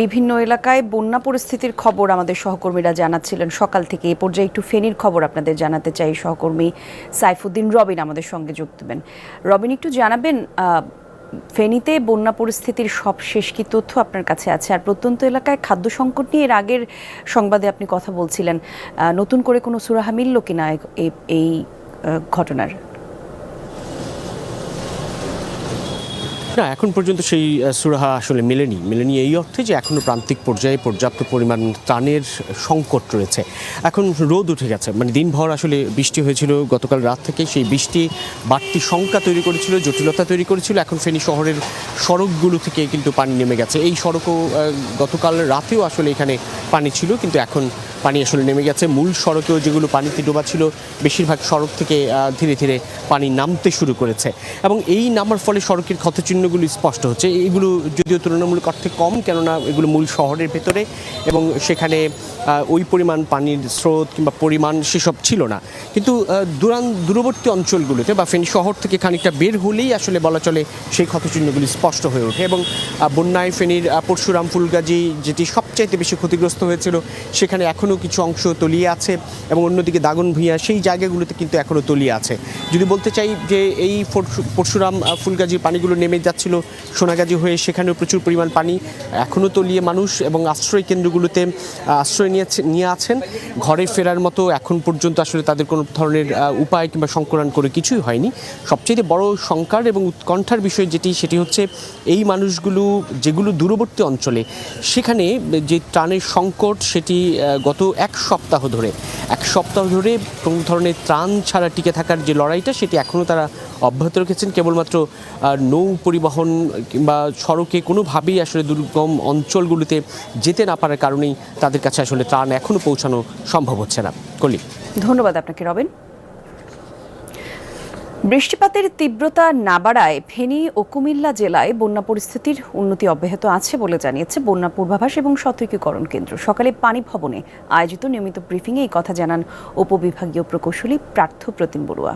বিভিন্ন এলাকায় বন্যা পরিস্থিতির খবর আমাদের সহকর্মীরা জানাচ্ছিলেন। সকাল থেকে এ পর্যায়ে একটু ফেনীর খবর আপনাদের জানাতে চাই। সহকর্মী সাইফুদ্দিন রবিন আমাদের সঙ্গে যোগ দেবেন। রবিন, একটু জানাবেন ফেনীতে বন্যা পরিস্থিতির সব শেষ কি তথ্য আপনার কাছে আছে? আর প্রত্যন্ত এলাকায় খাদ্য সংকট নিয়ে এর আগের সংবাদে আপনি কথা বলছিলেন। নতুন করে কোনো সুরাহা মিলল কিনা এই ঘটনার? না, এখন পর্যন্ত সেই সুরাহা আসলে মেলেনি। মেলেনি এই অর্থে যে এখনও প্রান্তিক পর্যায়ে পর্যাপ্ত পরিমাণ ত্রাণের সংকট রয়েছে। এখন রোদ উঠে গেছে। মানে দিনভর আসলে বৃষ্টি হয়েছিল, গতকাল রাত থেকে সেই বৃষ্টি, বাড়তি শঙ্কা তৈরি করেছিল, জটিলতা তৈরি করেছিল। এখন ফেনী শহরের সড়কগুলো থেকে কিন্তু পানি নেমে গেছে। এই সড়কও গতকাল রাতেও আসলে এখানে পানি ছিল, কিন্তু এখন পানি আসলে নেমে গেছে। মূল সড়কেও যেগুলো পানিতে ডোবা ছিল, বেশিরভাগ সড়ক থেকে ধীরে ধীরে পানি নামতে শুরু করেছে। এবং এই নামার ফলে সড়কের ক্ষতচিহ্নগুলো স্পষ্ট হচ্ছে। এগুলো যদিও তুলনামূলক অর্থে কম, কেননা এগুলো মূল শহরের ভেতরে এবং সেখানে ওই পরিমাণ পানির স্রোত কিংবা পরিমাণ সেসব ছিল না। কিন্তু দূরান, দূরবর্তী অঞ্চলগুলোতে বা ফেনী শহর থেকে খানিকটা বের হলেই আসলে বলা চলে সেই ক্ষতচিহ্নগুলি স্পষ্ট হয়ে ওঠে এবং বন্যায় ফেনীর পরশুরাম, ফুলগাজী যেটি সবচাইতে বেশি ক্ষতিগ্রস্ত হয়েছিল, সেখানে এখনও কিছু অংশ তলিয়ে আছে এবং অন্যদিকে দাগন ভূঁইয়া সেই জায়গাগুলোতে কিন্তু এখনও তলিয়ে আছে। যদি বলতে চাই যে এই পরশুরাম ফুলগাজীর পানিগুলো নেমে যাচ্ছিল সোনাগাজী হয়ে সেখানেও প্রচুর পরিমাণ পানি এখনও তলিয়ে মানুষ এবং আশ্রয় কেন্দ্রগুলোতে আশ্রয় নিয়েছে নিয়ে আছেন। ঘরে ফেরার মতো এখন পর্যন্ত আসলে তাদের কোনো ধরনের উপায় কিংবা সংকলন করে কিছুই হয়নি। সবচেয়ে বড় শঙ্কার এবং উৎকণ্ঠার বিষয় যেটি, সেটি হচ্ছে এই মানুষগুলো যেগুলো দূরবর্তী অঞ্চলে, সেখানে যে ত্রাণের সংকট, সেটি গত এক সপ্তাহ ধরে, এক সপ্তাহ ধরে কোনো ধরনের ত্রাণ ছাড়া টিকে থাকার যে লড়াইটা, সেটি এখনও তারা অব্যাহত রেখেছেন। কেবলমাত্র নৌ পরিবহন কিংবা সড়কে কোনোভাবেই আসলে দুর্গম অঞ্চলগুলিতে যেতে না পারার কারণেই তাদের কাছে আসলে ত্রাণ এখনও পৌঁছানো সম্ভব হচ্ছে না। কলি। ধন্যবাদ আপনাকে, রবেন। বৃষ্টিপাতের তীব্রতা না বাড়ায় ফেনী ও কুমিল্লা জেলায় বন্যা পরিস্থিতির উন্নতি অব্যাহত আছে বলে জানিয়েছে বন্যা পূর্বাভাস এবং সতর্কীকরণ কেন্দ্র। সকালে পানি ভবনে আয়োজিত নিয়মিত ব্রিফিংয়ে এই কথা জানান উপবিভাগীয় প্রকৌশলী প্রার্থ প্রতিম বড়ুয়া।